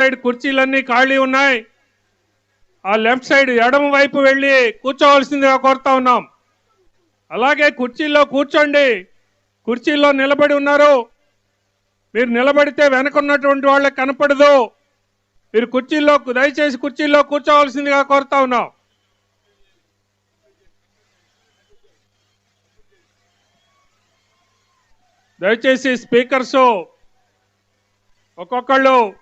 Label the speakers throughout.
Speaker 1: Side కుర్చీలన్నీ ఖాళీ ఉన్నాయి. ఆ లెఫ్ట్ సైడ్ ఎడమ వైపు వెళ్ళి కూర్చోవలసిందిగా కోరుతా ఉన్నాం. అలాగే కుర్చీల్లో కూర్చోండి. కుర్చీల్లో నిలబడి ఉన్నారు. మీరు నిలబడితే వెనకున్నటువంటి వాళ్ళకి కనపడదు. మీరు కుర్చీల్లో దయచేసి కుర్చీల్లో కూర్చోవలసిందిగా కోరుతా ఉన్నాం. దయచేసి స్పీకర్స్ ఒక్కొక్కళ్ళు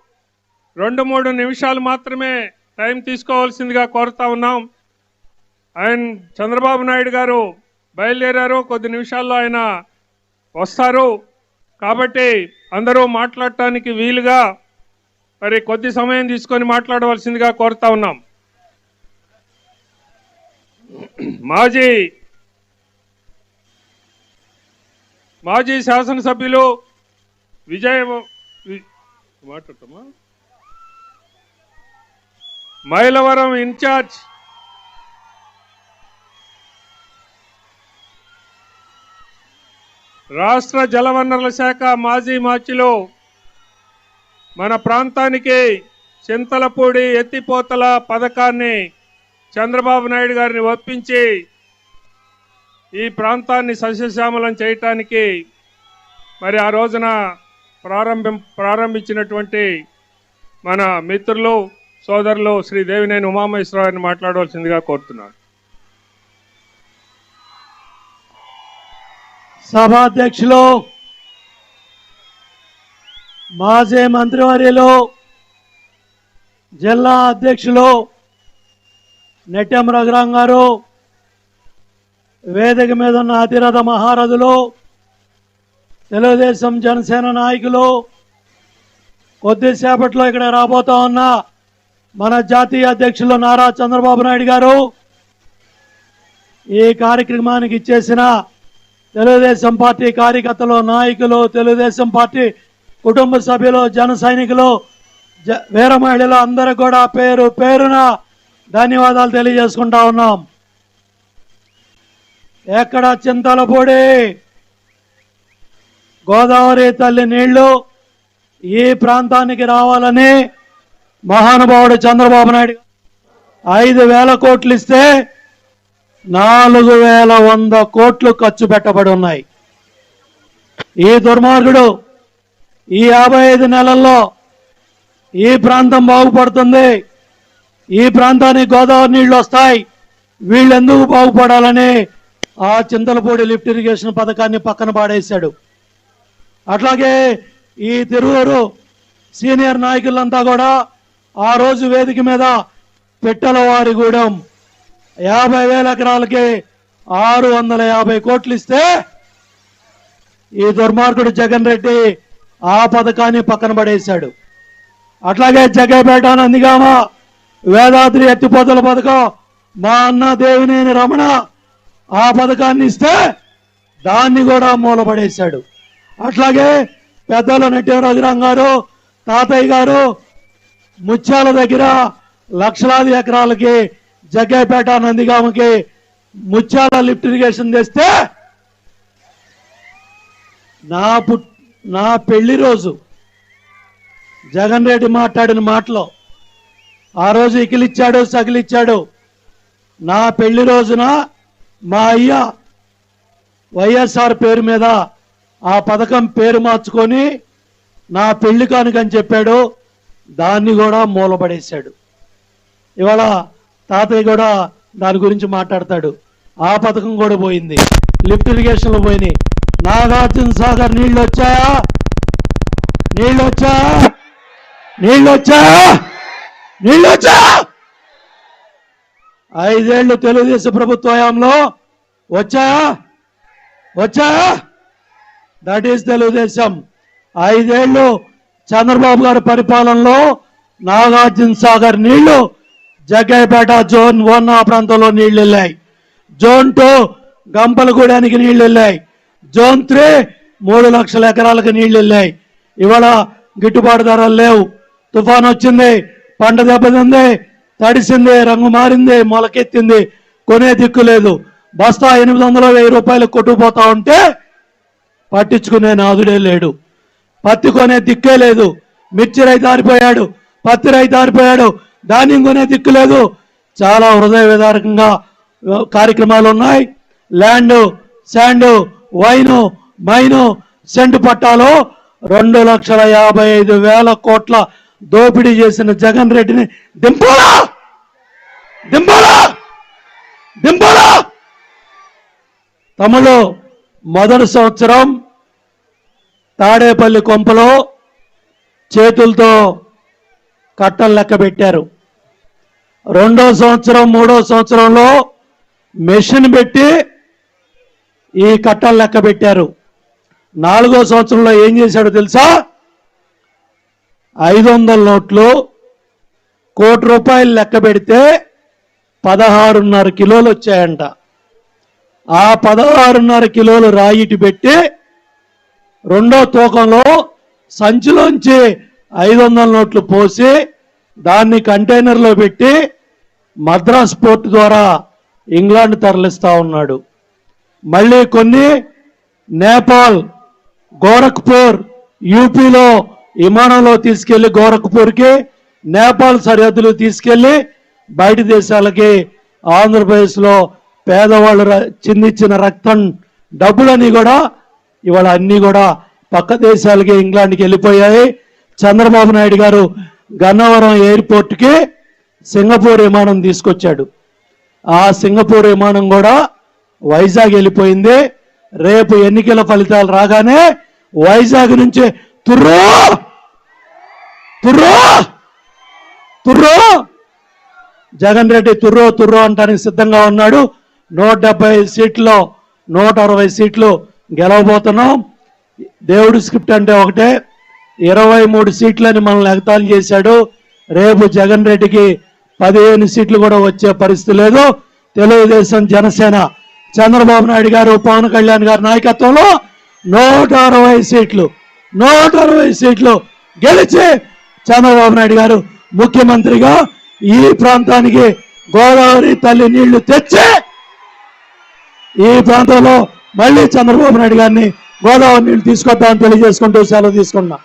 Speaker 1: రెండు మూడు నిమిషాలు మాత్రమే టైం తీసుకోవాల్సిందిగా కోరుతా ఉన్నాం. ఆయన చంద్రబాబు నాయుడు గారు బయలుదేరారు కొద్ది నిమిషాల్లో ఆయన వస్తారు. కాబట్టి అందరూ మాట్లాడటానికి వీలుగా మరి కొద్ది సమయం తీసుకొని మాట్లాడవలసిందిగా కోరుతా ఉన్నాం. మాజీ మాజీ శాసనసభ్యులు విజయ మాట్లాడతామా మైలవరం ఇన్ఛార్జ్. రాష్ట్ర జలవనరుల శాఖ మాజీ మాచిలో మన ప్రాంతానికి చింతలపూడి ఎత్తిపోతల పథకాన్ని చంద్రబాబు నాయుడు గారిని ఒప్పించి ఈ ప్రాంతాన్ని సస్యశ్యామలం చేయటానికి మరి ఆ రోజున ప్రారంభం ప్రారంభించినటువంటి మన మిత్రులు సోదరులు శ్రీ దేవినేని ఉమామహేశ్వరరావుని మాట్లాడవలసిందిగా కోరుతున్నాను.
Speaker 2: సభాధ్యక్షులు మాజీ మంత్రివర్యులు జిల్లా అధ్యక్షులు నెట్టెం రఘురాం గారు వేదిక మీద ఉన్న అతిరథ మహారథులు తెలుగుదేశం జనసేన నాయకులు కొద్దిసేపట్లో ఇక్కడ రాబోతా ఉన్న మన జాతీయ అధ్యక్షులు నారా చంద్రబాబు నాయుడు గారు ఈ కార్యక్రమానికి ఇచ్చేసిన తెలుగుదేశం పార్టీ కార్యకర్తలు నాయకులు తెలుగుదేశం పార్టీ కుటుంబ సభ్యులు జన సైనికులు వీరమహిళలు వీర మహిళలు అందరూ కూడా పేరు పేరున ధన్యవాదాలు తెలియజేసుకుంటా ఉన్నాం. ఎక్కడ చింతలపూడి గోదావరి తల్లి నీళ్ళు ఈ ప్రాంతానికి రావాలని మహానుభావుడు చంద్రబాబు నాయుడు ఐదు వేల కోట్లు ఇస్తే నాలుగు వేల వంద కోట్లు ఖర్చు పెట్టబడి ఉన్నాయి. ఈ దుర్మార్గుడు ఈ యాభై ఐదు నెలల్లో ఈ ప్రాంతం బాగుపడుతుంది. ఈ ప్రాంతానికి గోదావరి నీళ్ళు వస్తాయి. వీళ్ళు ఎందుకు బాగుపడాలని ఆ చింతలపూడి లిఫ్ట్ ఇరిగేషన్ పథకాన్ని పక్కన పాడేశాడు. అట్లాగే ఈ తిరువూరు సీనియర్ నాయకులంతా కూడా ఆ రోజు వేదిక మీద పిట్టలవారిగూడెం యాభై వేల ఎకరాలకి ఆరు వందల యాభై కోట్లు ఇస్తే ఈ దుర్మార్గుడు జగన్ రెడ్డి ఆ పథకాన్ని పక్కన పడేశాడు. అట్లాగే జగేపేట నందిగామ వేదాద్రి ఎత్తిపోతల పథకం మా అన్న దేవినేని రమణ ఆ పథకాన్ని ఇస్తే దాన్ని కూడా మూలపడేశాడు. అట్లాగే పెద్దల నట్యరాజురాం గారు తాతయ్య గారు ముత్యాల దగ్గర లక్షలాది ఎకరాలకి జగ్గైపేట నందిగామకి ముత్యాల లిఫ్ట్ ఇరిగేషన్ తెస్తే నా పుట్ నా పెళ్ళి రోజు జగన్ రెడ్డి మాట్లాడిన మాటలో ఆ రోజు ఇకిలిచ్చాడు సగిలిచ్చాడు నా పెళ్ళి రోజున మా అయ్య వైఎస్ఆర్ పేరు మీద ఆ పథకం పేరు మార్చుకొని నా పెళ్ళి కానుకని చెప్పాడు. దాన్ని కూడా మూలపడేశాడు. ఇవాళ తాతయ్య కూడా దాని గురించి మాట్లాడతాడు. ఆ పథకం కూడా పోయింది. లిఫ్ట్ ఇరిగేషన్లు పోయినాయి. నాగార్జున సాగర్ నీళ్ళు వచ్చాయా నీళ్ళు వచ్చాయా నీళ్ళు వచ్చాయా నీళ్ళు వచ్చాయా ఐదేళ్ళు తెలుగుదేశం ప్రభుత్వ హయాంలో వచ్చాయా వచ్చాయా దట్ ఈస్ తెలుగుదేశం. ఐదేళ్ళు చంద్రబాబు గారి పరిపాలనలో నాగార్జున సాగర్ నీళ్ళు జగ్గైపేట జోన్ వన్ ఆ ప్రాంతంలో నీళ్ళు వెళ్ళాయి జోన్ టూ గంపలగూడానికి నీళ్ళు వెళ్ళాయి జోన్ త్రీ మూడు లక్షల ఎకరాలకు నీళ్ళు వెళ్ళాయి ఇవాళ గిట్టుబాటు ధరలు లేవు. తుఫాన్ వచ్చింది పంట దెబ్బతింది తడిసింది రంగు మారింది మొలకెత్తింది కొనే దిక్కు లేదు. బస్తా ఎనిమిది వందల వెయ్యి రూపాయలు కొట్టుకుపోతా ఉంటే పట్టించుకునే నాదుడే లేడు. పత్తి కొనే దిక్కే లేదు. మిర్చి రైతు ఆరిపోయాడు. పత్తి రైతు ఆరిపోయాడు. ధాన్యం కొనే దిక్కు లేదు. చాలా హృదయ విదారకంగా కార్యక్రమాలు ఉన్నాయి. Land sand wine mine cent పట్టాలు రెండు లక్షల యాభై ఐదు వేల కోట్ల దోపిడీ చేసిన జగన్ రెడ్డిని దింపాలా? దింపాలా? దింపాలా? తమలో మొదటి సంవత్సరం తాడేపల్లి కొంపలో చేతులతో కట్టలు లెక్క పెట్టారు. రెండో సంవత్సరం మూడో సంవత్సరంలో మెషిన్ పెట్టి ఈ కట్టలు లెక్క పెట్టారు. నాలుగో సంవత్సరంలో ఏం చేశాడో తెలుసా? ఐదు వందల నోట్లు కోటి రూపాయలు లెక్క పెడితే పదహారున్నర కిలోలు వచ్చాయంట. ఆ పదహారున్నర కిలోలు రాయిటి పెట్టి రెండో తూకంలో సంచిలోంచి ఐదు వందల నోట్లు పోసి దాన్ని కంటైనర్లో పెట్టి మద్రాస్ పోర్ట్ ద్వారా ఇంగ్లాండ్ తరలిస్తూ ఉన్నాడు. మళ్ళీ కొన్ని నేపాల్ గోరఖ్పూర్ యూపీలో విమానంలో తీసుకెళ్ళి గోరఖ్పూర్కి నేపాల్ సరిహద్దులు తీసుకెళ్ళి బయట దేశాలకి ఆంధ్రప్రదేశ్లో పేదవాళ్ళు ర- చిందించిన రక్తం డబ్బులని కూడా ఇవాళ అన్నీ కూడా పక్క దేశాలకి ఇంగ్లాండ్కి వెళ్ళిపోయాయి. చంద్రబాబు నాయుడు గారు గన్నవరం ఎయిర్పోర్ట్కి సింగపూర్ విమానం తీసుకొచ్చాడు. ఆ సింగపూర్ విమానం కూడా వైజాగ్ వెళ్ళిపోయింది. రేపు ఎన్నికల ఫలితాలు రాగానే వైజాగ్ నుంచి తుర్రో! తుర్రో! తుర్రో! జగన్ రెడ్డి తుర్రో తుర్రో అంటానికి సిద్ధంగా ఉన్నాడు. నూట డెబ్బై సీట్లో నూట అరవై సీట్లు గెలవబోతున్నాం. దేవుడు స్క్రిప్ట్ అంటే ఒకటే. ఇరవై మూడు సీట్లని మనల్ని ఎగతాళి చేశాడు. రేపు జగన్ రెడ్డికి పదిహేను సీట్లు కూడా వచ్చే పరిస్థితి లేదు. తెలుగుదేశం జనసేన. చంద్రబాబు నాయుడు గారు పవన్ కళ్యాణ్ గారి నాయకత్వంలో నూట అరవై సీట్లు నూట అరవై సీట్లు గెలిచి చంద్రబాబు నాయుడు గారు ముఖ్యమంత్రిగా ఈ ప్రాంతానికి గోదావరి తల్లి నీళ్ళు తెచ్చి ఈ ప్రాంతంలో మళ్ళీ చంద్రబాబు నాయుడు గారిని గోదావరి నీళ్ళు తీసుకొద్దామని తెలియజేసుకుంటూ సెలవు తీసుకున్నా